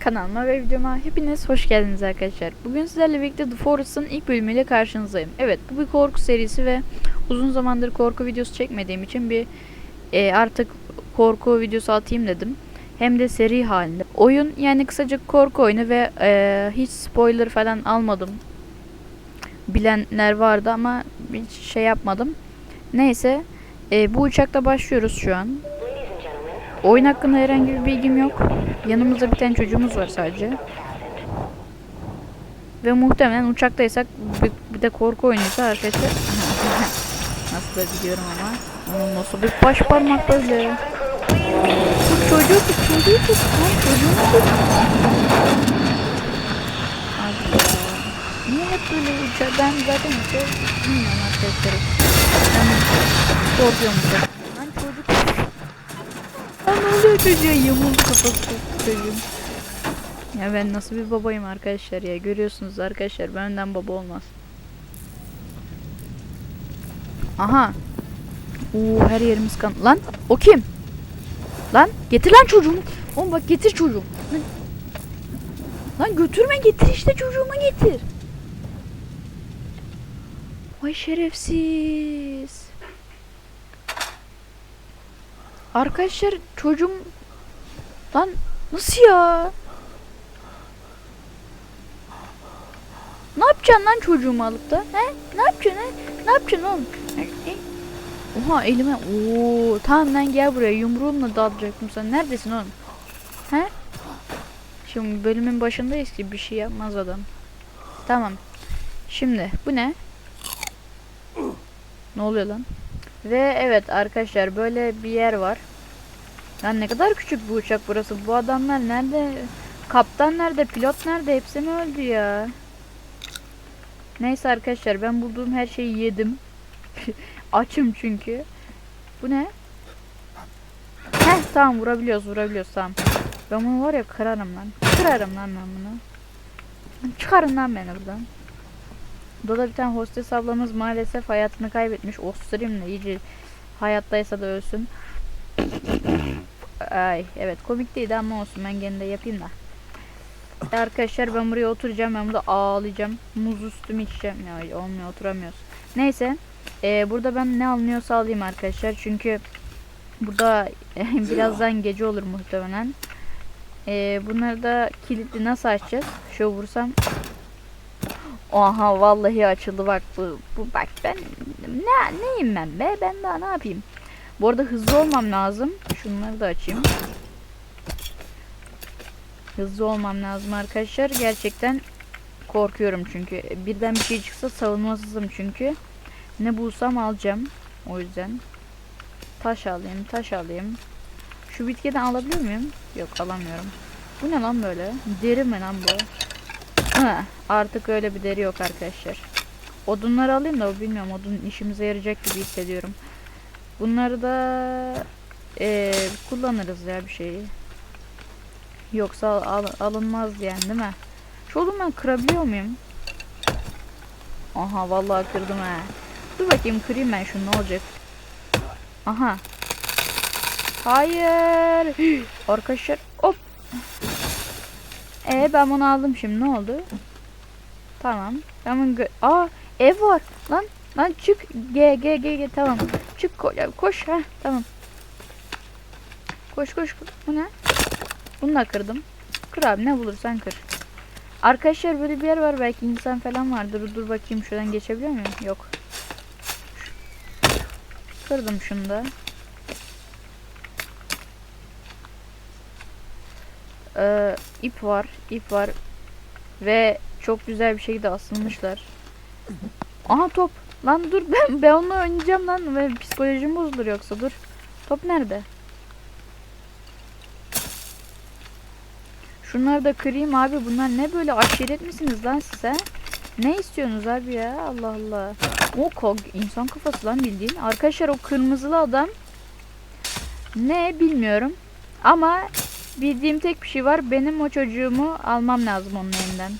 Kanalıma ve videoma hepiniz hoş geldiniz arkadaşlar. Bugün sizlerle birlikte The Forest'ın ilk bölümüyle karşınızdayım. Evet bu bir korku serisi ve uzun zamandır korku videosu çekmediğim için bir e, artık korku videosu atayım dedim. Hem de seri halinde. Oyun yani kısaca korku oyunu ve e, hiç spoiler falan almadım. Bilenler vardı ama hiç şey yapmadım. Neyse e, bu uçakla başlıyoruz şu an. Oyun hakkında herhangi bir bilgim yok. Yanımızda bir tane çocuğumuz var sadece. Ve muhtemelen uçaktaysak bir, bir de korku oynuyorsa arkadaşlar. nasıl da biliyorum ama. Onun nasıl bir baş parmak böyle. Tut çocuğu tut çocuğu tut. Lan çocuğunu tut. Niye hep böyle uçak? Ben zaten uçağı bilmiyorum arkadaşlar. Ben korkuyorum uçak. Lan çocuk Lan ne oluyor çocuğa yamuldu kafası çocuğun. Ya ben nasıl bir babayım arkadaşlar ya görüyorsunuz arkadaşlar benden baba olmaz. Aha. Oo her yerimiz kan. Lan o kim? Lan getir lan çocuğumu. Oğlum bak getir çocuğum. Lan, lan götürme getir işte çocuğumu getir. Vay şerefsiz. Arkadaşlar çocuğum lan nasıl ya? Ne yapacaksın lan çocuğumu alıp da? He? Ne yapacaksın he? Ne yapacaksın oğlum? E, e. Oha elime. Oo tamam lan gel buraya yumruğumla dalacaktım sen. Neredesin oğlum? He? Şimdi bölümün başındayız ki bir şey yapmaz adam. Tamam. Şimdi bu ne? Ne oluyor lan? Ve evet arkadaşlar böyle bir yer var. Lan ne kadar küçük bu uçak burası. Bu adamlar nerede? Kaptan nerede? Pilot nerede? Hepsi mi öldü ya? Neyse arkadaşlar ben bulduğum her şeyi yedim. Açım çünkü. Bu ne? Heh tamam vurabiliyoruz vurabiliyoruz tamam. Ben bunu var ya kırarım lan. Kırarım lan ben bunu. Çıkarın lan beni buradan. Burada bir tane hostes ablamız maalesef hayatını kaybetmiş. Osurayım da iyice hayattaysa da ölsün. Ay evet komik değildi ama olsun ben gene de yapayım da. E, Arkadaşlar ben buraya oturacağım ben burada ağlayacağım. Muz üstümü içeceğim. Ya olmuyor oturamıyoruz. Neyse. e, burada ben ne alınıyorsa alayım arkadaşlar. Çünkü burada birazdan gece olur muhtemelen. E, bunları da kilitli nasıl açacağız? Şöyle vursam Aha vallahi açıldı bak bu, bu bak ben ne neyim ben be? Ben daha ne yapayım? Bu arada hızlı olmam lazım. Şunları da açayım. Hızlı olmam lazım arkadaşlar. Gerçekten korkuyorum çünkü. Birden bir şey çıksa savunmasızım çünkü. Ne bulsam alacağım. O yüzden taş alayım taş alayım. Şu bitkiden alabiliyor muyum? Yok alamıyorum. Bu ne lan böyle? Deri mi lan bu artık öyle bir deri yok arkadaşlar. Odunları alayım da bilmiyorum odun işimize yarayacak gibi hissediyorum. Bunları da eee, kullanırız ya bir şeyi. Yoksa al- al- alınmaz yani değil mi? Şu odun ben kırabiliyor muyum? Aha vallahi kırdım ha. Dur bakayım kırayım ben şunu ne olacak? Aha. Hayır. Arkadaşlar hop e ben bunu aldım şimdi ne oldu? Tamam. Ben bunu Aa ev var. Lan lan çık. G G G G tamam. Çık ko koş ha tamam. Koş koş. Bu ne? Bunu da kırdım. Kır abi ne bulursan kır. Arkadaşlar böyle bir yer var belki insan falan vardır. Dur bakayım şuradan geçebiliyor muyum? Yok. Kırdım şunu da. Ee, ip var, ip var ve çok güzel bir şekilde asılmışlar. Aha top. Lan dur ben ben onunla oynayacağım lan ve psikolojim bozulur yoksa dur. Top nerede? Şunları da kırayım abi. Bunlar ne böyle aşiret misiniz lan size? Ne istiyorsunuz abi ya? Allah Allah. O kog insan kafası lan bildiğin. Arkadaşlar o kırmızılı adam ne bilmiyorum. Ama Bildiğim tek bir şey var. Benim o çocuğumu almam lazım onun elinden.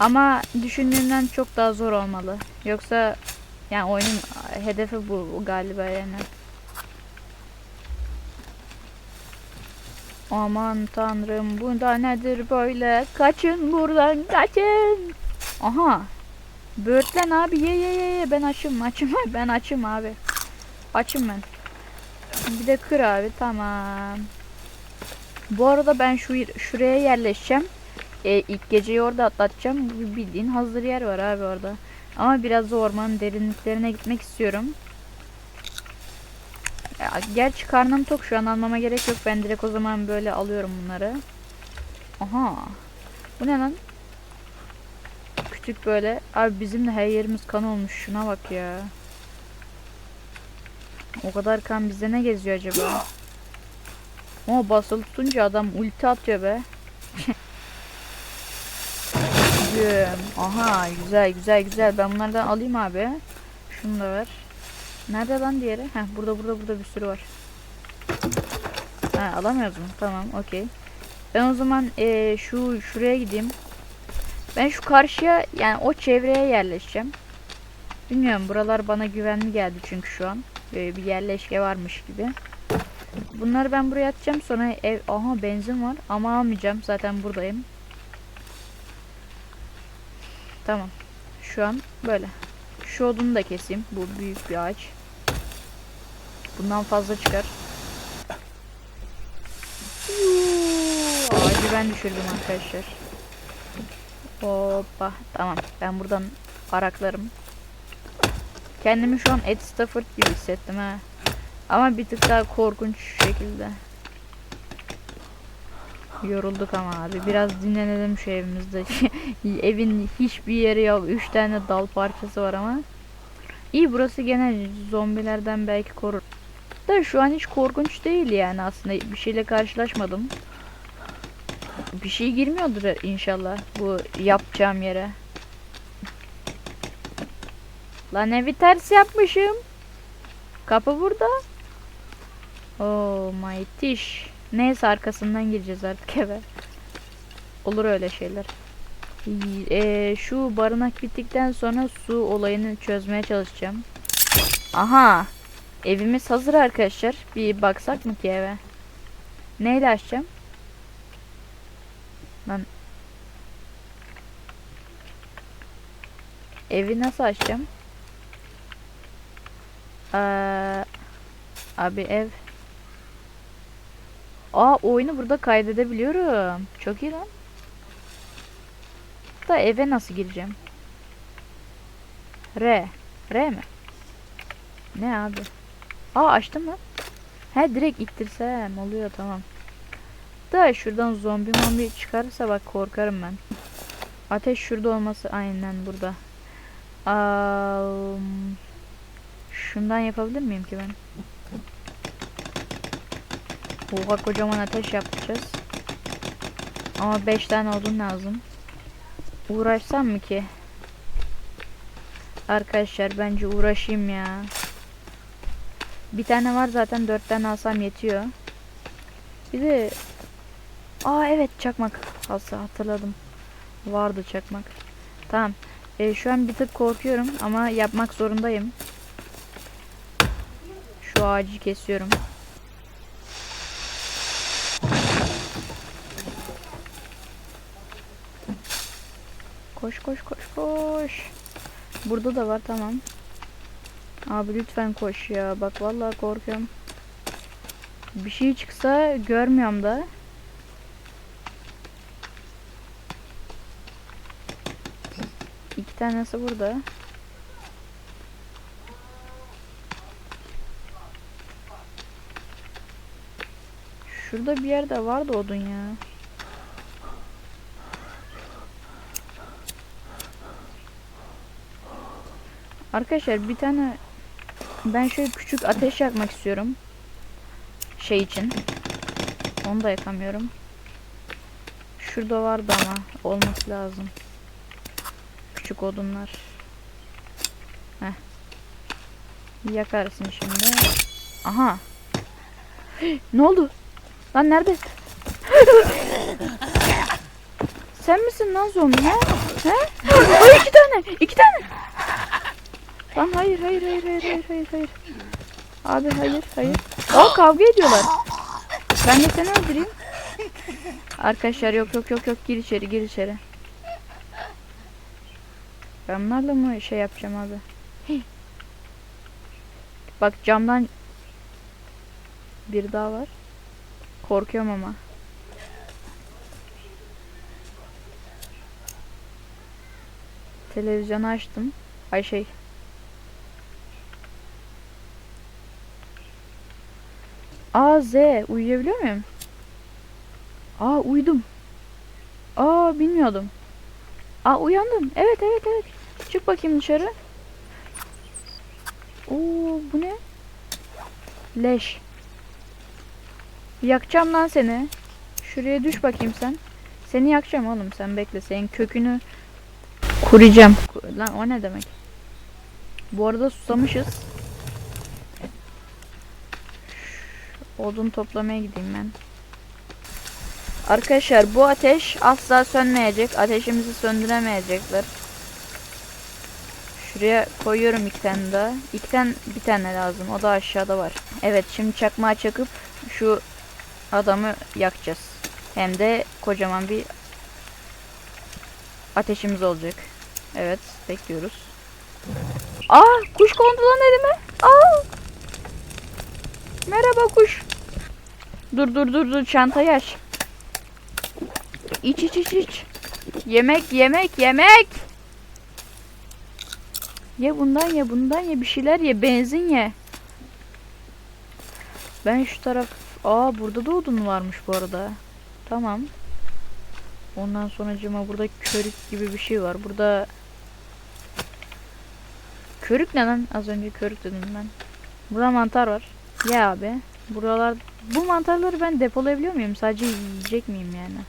Ama düşündüğümden çok daha zor olmalı. Yoksa yani oyunun hedefi bu galiba yani. Aman tanrım bu da nedir böyle? Kaçın buradan kaçın. Aha. Böğürtlen abi ye ye ye ye ben açım açım ben açım abi. Açım ben. Bir de kır abi tamam. Bu arada ben şu şuraya yerleşeceğim. E, ilk geceyi orada atlatacağım. Bildiğin hazır yer var abi orada. Ama biraz da ormanın derinliklerine gitmek istiyorum. Ya, gerçi karnım tok şu an almama gerek yok. Ben direkt o zaman böyle alıyorum bunları. Aha. Bu ne lan? Küçük böyle. Abi bizim de her yerimiz kan olmuş. Şuna bak ya. O kadar kan bizde ne geziyor acaba? O basılı tutunca adam ulti atıyor be. Aha güzel güzel güzel. Ben bunlardan alayım abi. Şunu da ver. Nerede lan diğeri? Heh burada burada burada bir sürü var. Ha alamıyoruz mu? Tamam okey. Ben o zaman eee, şu şuraya gideyim. Ben şu karşıya yani o çevreye yerleşeceğim. Bilmiyorum buralar bana güvenli geldi çünkü şu an. Böyle bir yerleşke varmış gibi. Bunları ben buraya atacağım sonra ev aha benzin var ama almayacağım zaten buradayım. Tamam. Şu an böyle. Şu odunu da keseyim. Bu büyük bir ağaç. Bundan fazla çıkar. Yuu, Ağacı ben düşürdüm arkadaşlar. Hoppa. Tamam. Ben buradan araklarım. Kendimi şu an Ed Stafford gibi hissettim ha. Ama bir tık daha korkunç şekilde. Yorulduk ama abi. Biraz dinlenelim şu evimizde. Evin hiçbir yeri yok. Üç tane dal parçası var ama. İyi burası gene zombilerden belki korur. Da şu an hiç korkunç değil yani aslında. Bir şeyle karşılaşmadım. Bir şey girmiyordur inşallah bu yapacağım yere. Lan evi ters yapmışım. Kapı burada. Oh my tiş. Neyse arkasından gireceğiz artık eve. Olur öyle şeyler. Eee, şu barınak bittikten sonra su olayını çözmeye çalışacağım. Aha. Evimiz hazır arkadaşlar. Bir baksak mı ki eve? Neyle açacağım? Lan. Evi nasıl açacağım? Ee, abi ev. Aa oyunu burada kaydedebiliyorum. Çok iyi lan. Da eve nasıl gireceğim? R. R mi? Ne abi? Aa açtım lan. He direkt ittirsem oluyor tamam. Da şuradan zombi mombi çıkarsa bak korkarım ben. Ateş şurada olması aynen burada. Aa, şundan yapabilir miyim ki ben? Oha kocaman ateş yapacağız. Ama 5 tane odun lazım. Uğraşsam mı ki? Arkadaşlar bence uğraşayım ya. Bir tane var zaten 4 tane alsam yetiyor. Bir de Aa evet çakmak. Hasa hatırladım. Vardı çakmak. Tamam. E, şu an bir tık korkuyorum ama yapmak zorundayım. Şu ağacı kesiyorum. Koş koş koş koş. Burada da var tamam. Abi lütfen koş ya. Bak vallahi korkuyorum. Bir şey çıksa görmüyorum da. İki tanesi burada. Şurada bir yerde vardı odun ya. Arkadaşlar bir tane ben şöyle küçük ateş yakmak istiyorum. Şey için. Onu da yakamıyorum. Şurada vardı ama olması lazım. Küçük odunlar. Heh. Yakarsın şimdi. Aha. ne oldu? Lan nerede? Sen misin lan zombi he? He? Ay iki tane. iki tane. Lan hayır hayır hayır hayır hayır hayır hayır. Abi hayır hayır. Aa kavga ediyorlar. Ben de seni öldüreyim. Arkadaşlar yok yok yok yok gir içeri gir içeri. Ben bunlarla mı şey yapacağım abi? Bak camdan bir daha var. Korkuyorum ama. Televizyonu açtım. Ay şey. Z uyuyabiliyor muyum? Aa uyudum. Aa bilmiyordum. Aa uyandım. Evet evet evet. Çık bakayım dışarı. Oo bu ne? Leş. Yakacağım lan seni. Şuraya düş bakayım sen. Seni yakacağım oğlum sen bekle. Senin kökünü kuracağım. Ku- Lan o ne demek? Bu arada susamışız. Odun toplamaya gideyim ben. Arkadaşlar bu ateş asla sönmeyecek. Ateşimizi söndüremeyecekler. Şuraya koyuyorum iki tane daha. İki tane bir tane lazım. O da aşağıda var. Evet şimdi çakmağı çakıp şu adamı yakacağız. Hem de kocaman bir ateşimiz olacak. Evet bekliyoruz. Aa kuş kondu lan elime. Aa. Merhaba kuş. Dur dur dur dur çantayı aç. İç iç iç iç. Yemek yemek yemek. Ye bundan ye bundan ye bir şeyler ye benzin ye. Ben şu taraf... Aa burada da odun varmış bu arada. Tamam. Ondan sonra cıma burada körük gibi bir şey var. Burada... Körük ne lan? Az önce körük dedim ben. Burada mantar var. Ya abi. Buralar... Bu mantarları ben depolayabiliyor muyum? Sadece yiyecek miyim yani?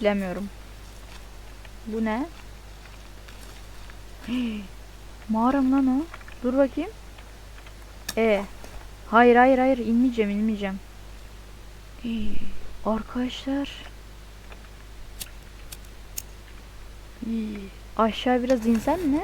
Bilemiyorum. Bu ne? Mağara mı lan o? Dur bakayım. E. Hayır hayır hayır inmeyeceğim inmeyeceğim. Arkadaşlar. Aşağı biraz insem mi?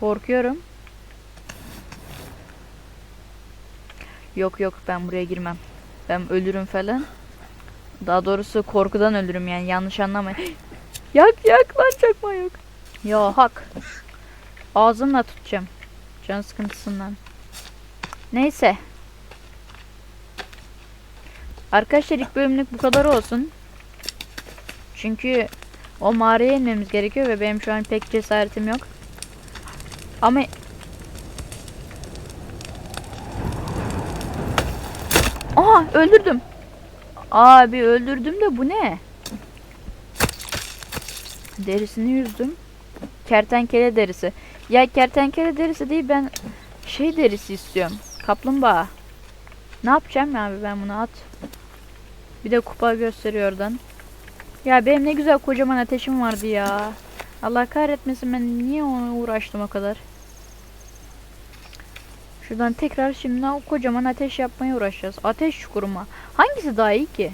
Korkuyorum. Yok yok ben buraya girmem. Ben ölürüm falan. Daha doğrusu korkudan ölürüm yani yanlış anlamayın. yak yak lan çakma yok. Ya hak. Ağzımla tutacağım. Can sıkıntısından. Neyse. Arkadaşlar ilk bölümlük bu kadar olsun. Çünkü o mağaraya inmemiz gerekiyor ve benim şu an pek cesaretim yok. Ama Aha öldürdüm. Abi öldürdüm de bu ne? Derisini yüzdüm. Kertenkele derisi. Ya kertenkele derisi değil ben şey derisi istiyorum. Kaplumbağa. Ne yapacağım ya abi ben bunu at. Bir de kupa gösteriyor oradan. Ya benim ne güzel kocaman ateşim vardı ya. Allah kahretmesin ben niye ona uğraştım o kadar. Şuradan tekrar şimdi o kocaman ateş yapmaya uğraşacağız. Ateş çukuru mu? Hangisi daha iyi ki?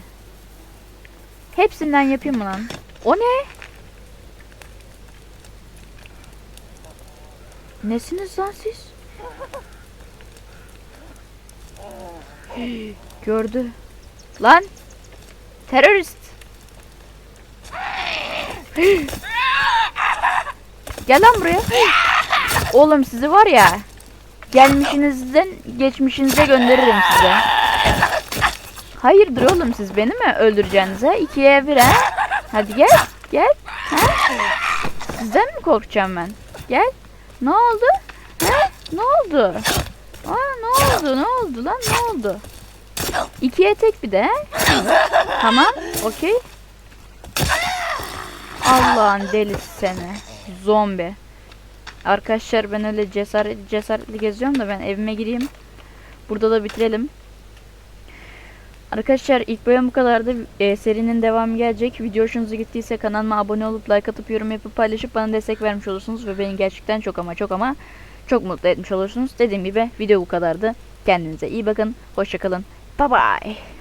Hepsinden yapayım mı lan? O ne? Nesiniz lan siz? Gördü. Lan! Terörist! Gel lan buraya. Oğlum sizi var ya. Gelmişinizden geçmişinize gönderirim size. Hayırdır oğlum siz beni mi öldüreceğinize? İkiye bir ha? Hadi gel. Gel. Ha? Sizden mi korkacağım ben? Gel. Ne oldu? Ha? Ne oldu? Aa, ne oldu? Ne oldu lan? Ne oldu? İkiye tek bir de. ha? Tamam. Okey. Allah'ın delisi seni. Zombi. Arkadaşlar ben öyle cesaretli cesaretli geziyorum da ben evime gireyim. Burada da bitirelim. Arkadaşlar ilk bölüm bu kadardı. Ee, serinin devamı gelecek. Video hoşunuza gittiyse kanalıma abone olup like atıp yorum yapıp paylaşıp bana destek vermiş olursunuz. Ve beni gerçekten çok ama çok ama çok mutlu etmiş olursunuz. Dediğim gibi video bu kadardı. Kendinize iyi bakın. Hoşçakalın. Bye bye.